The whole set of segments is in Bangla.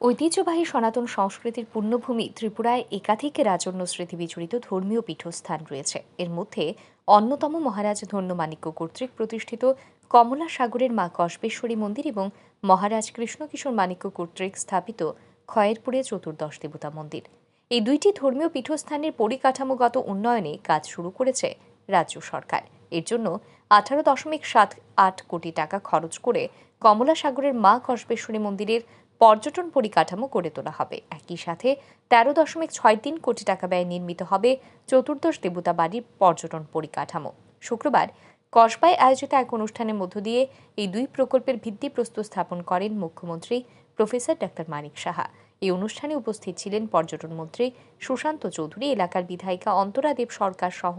ঐতিহ্যবাহী সনাতন সংস্কৃতির পূর্ণভূমি ত্রিপুরায় একাধিক রাজন্য স্মৃতি বিজড়িত ধর্মীয় পীঠস্থান রয়েছে। এর মধ্যে অন্যতম মহারাজ ধন্যমাণিক্য কর্তৃক প্রতিষ্ঠিত কমলা সাগরের মা কসবেশ্বরী মন্দির এবং মহারাজ কৃষ্ণকিশোর মাণিক্য কর্তৃক স্থাপিত খয়েরপুরে চতুর্দশ দেবতা মন্দির। এই দুইটি ধর্মীয় পীঠস্থানের পরিকাঠামোগত উন্নয়নে কাজ শুরু করেছে রাজ্য সরকার। এর জন্য আঠারো দশমিক সাত আট কোটি টাকা খরচ করে কমলা সাগরের মা কসবেশ্বরী মন্দিরের পর্যটন পরিকাঠামো গড়ে তোলা হবে। একই সাথে তেরো দশমিক ছয় তিন কোটি টাকা ব্যয়ে নির্মিত হবে চতুর্দশ দেবতা বাড়ির পর্যটন পরিকাঠামো। শুক্রবার কসবায় আয়োজিত এক অনুষ্ঠানের মধ্য দিয়ে এই দুই প্রকল্পের ভিত্তিপ্রস্তর স্থাপন করেন মুখ্যমন্ত্রী প্রফেসর ডাক্তার মানিক সাহা। এই অনুষ্ঠানে উপস্থিত ছিলেন পর্যটন মন্ত্রী সুশান্ত চৌধুরী, এলাকার বিধায়িকা অন্তরা দেব সরকার সহ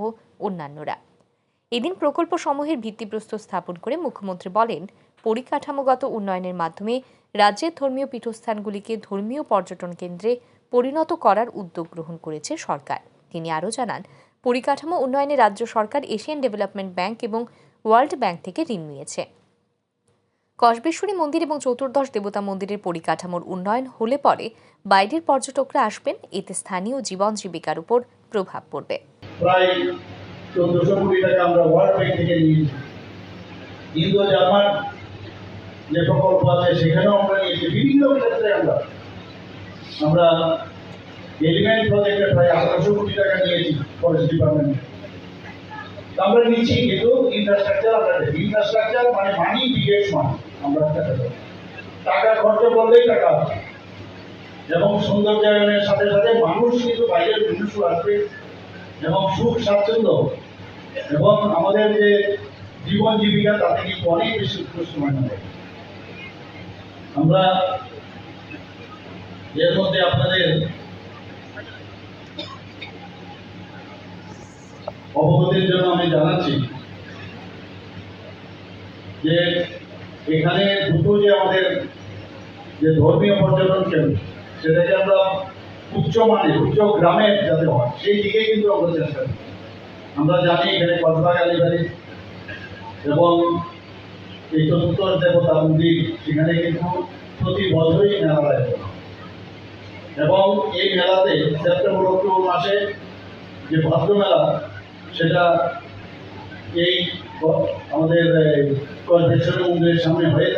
অন্যান্যরা। এদিন প্রকল্প সমূহের ভিত্তিপ্রস্তর স্থাপন করে মুখ্যমন্ত্রী বলেন পরিকাঠামোগত উন্নয়নের মাধ্যমে রাজ্যের ধর্মীয় পীঠস্থানগুলিকে ধর্মীয় পর্যটন কেন্দ্রে পরিণত করার উদ্যোগ গ্রহণ করেছে সরকার। তিনি আরও জানান, পরিকাঠামো উন্নয়নে রাজ্য সরকার এশিয়ান ডেভেলপমেন্ট ব্যাংক এবং ওয়ার্ল্ড ব্যাংক থেকে ঋণ নিয়েছে। কসবেশ্বরী মন্দির এবং চতুর্দশ দেবতা মন্দিরের পরিকাঠামোর উন্নয়ন হলে পরে বাইরের পর্যটকরা আসবেন, এতে স্থানীয় জীবন জীবিকার উপর প্রভাব পড়বে। প্রায় চোদ্দশো কোটি টাকা আমরা ওয়ার্ল্ড ব্যাংক থেকে নিয়েছি। ইন্দো জার্মান যে প্রকল্প আছে, সেখানেও আমরা নিয়েছি। বিভিন্ন ক্ষেত্রে আমরা। আমরা এলিমেন্ট প্রজেক্টে প্রায় আঠারোশো কোটি টাকা নিয়েছি ফরেস্ট ডিপার্টমেন্ট। আমরা নিচ্ছি, কিন্তু ইনফ্রাস্ট্রাকচার আমরা ইনফ্রাস্ট্রাকচার মানে মানি বিগেট মানি আমরা টাকা খরচ করলেই টাকা আছে। এবং সৌন্দর্যায়নের সাথে সাথে মানুষ কিন্তু বাইরের মানুষও আসবে। এবং সুখ, স্বাচ্ছন্দ্য। এবং আমাদের যে জীবন জীবিকা, তাতে কিন্তু অনেক বেশি উৎকৃষ্টমান হবে আমরা এর মধ্যে আপনাদের অবগতির জন্য আমি জানাচ্ছি যে এখানে দুটো যে আমাদের যে ধর্মীয় পর্যটন কেন্দ্র, সেটাকে আমরা উচ্চ মানের উচ্চ গ্রামের যাতে হয়, সেই দিকে কিন্তু আমরা চেষ্টা করি। আমরা জানি এখানে কসবা, কালীবাড়ি এবং এই চতুর্থ দেবতা মন্দির সেখানে কিন্তু প্রতি বছরই মেলা লাগে এবং এই মেলাতে সেপ্টেম্বর, অক্টোবর মাসে যে ভাদ্র মেলা, সেটা এই আমাদের কসবেশ্বরী মন্দিরের সামনে হয়ে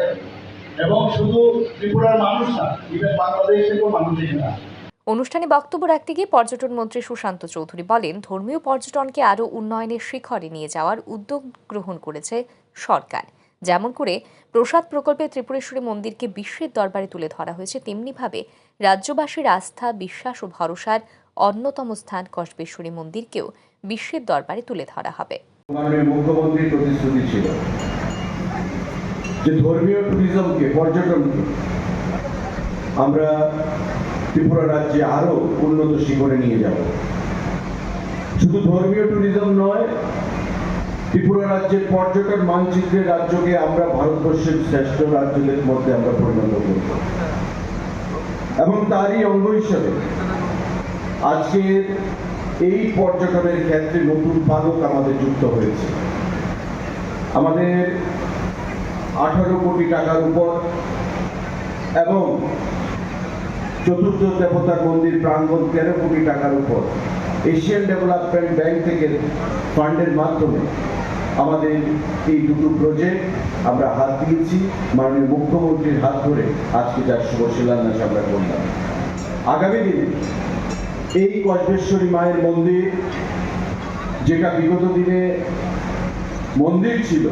এবং শুধু ত্রিপুরার মানুষ না ইভেন বাংলাদেশ থেকেও মানুষ এখানে অনুষ্ঠানে বক্তব্য রাখতে গিয়ে পর্যটন মন্ত্রী সুশান্ত চৌধুরী বলেন, ধর্মীয় পর্যটনকে আরও উন্নয়নের শিখরে নিয়ে যাওয়ার উদ্যোগ গ্রহণ করেছে সরকার। যেমন করে প্রসাদ প্রকল্পে ত্রিপুরেশ্বরী মন্দিরকে বিশ্বের দরবারে তুলে ধরা হয়েছে, তেমনিভাবে রাজ্যবাসীর আস্থা, বিশ্বাস ও ভরসার অন্যতম স্থান কসবেশ্বরী মন্দিরকেও বিশ্বের দরবারে তুলে ধরা হবে। যে ধর্মীয় ট্যুরিজমকে পর্যটনকে আমরা ত্রিপুরা রাজ্যে আরও উন্নত শিখরে নিয়ে যাব। শুধু ধর্মীয় ট্যুরিজম নয় ত্রিপুরা রাজ্যের পর্যটন মানচিত্রের রাজ্যকে আমরা ভারতবর্ষের শ্রেষ্ঠ রাজ্যদের মধ্যে আমরা পরিণত করব। এবং তারই অঙ্গ হিসেবে আজকের এই পর্যটনের ক্ষেত্রে নতুন পালক আমাদের যুক্ত হয়েছে। আমাদের আঠারো কোটি টাকার উপর এবং চতুর্থ দেবতার মন্দির প্রাঙ্গণ তেরো কোটি টাকার উপর এশিয়ান ডেভেলপমেন্ট ব্যাংক থেকে ফান্ডের মাধ্যমে আমাদের এই দুটো প্রজেক্ট আমরা হাত দিয়েছি। মাননীয় মুখ্যমন্ত্রীর হাত ধরে আজকে যার শুভ শিলান্যাস আমরা করলাম। আগামী দিনে এই কসবেশ্বরী মায়ের মন্দির, যেটা বিগত দিনে মন্দির ছিল,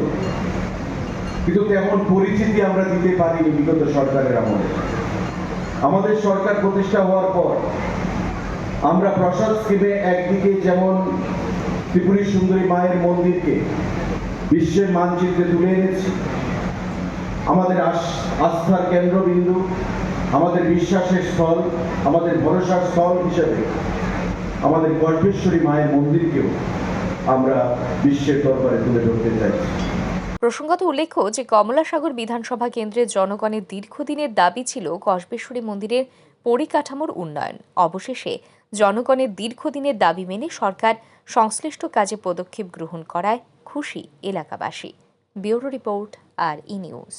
কিন্তু তেমন পরিচিতি আমরা দিতে পারিনি বিগত সরকারের আমলে। আমাদের সরকার প্রতিষ্ঠা হওয়ার পর আমরা প্রসাদ স্কিমে একদিকে যেমন ত্রিপুরী সুন্দরী মায়ের মন্দিরকে বিশ্বের মানচিত্রে তুলে এনেছি। আমাদের আস্থার কেন্দ্রবিন্দু, আমাদের বিশ্বাসের স্থল, আমাদের ভরসার স্থল হিসেবে, আমাদের গর্ভেশ্বরী মায়ের মন্দিরকেও আমরা বিশ্বের দরবারে তুলে ধরতে চাইছি প্রসঙ্গত উল্লেখ্য যে, কমলাসাগর বিধানসভা কেন্দ্রের জনগণের দীর্ঘদিনের দাবি ছিল কসবেশ্বরী মন্দিরের পরিকাঠামোর উন্নয়ন। অবশেষে জনগণের দীর্ঘদিনের দাবি মেনে সরকার সংশ্লিষ্ট কাজে পদক্ষেপ গ্রহণ করায় খুশি এলাকাবাসী। ব্যুরো রিপোর্ট, আর ই নিউজ।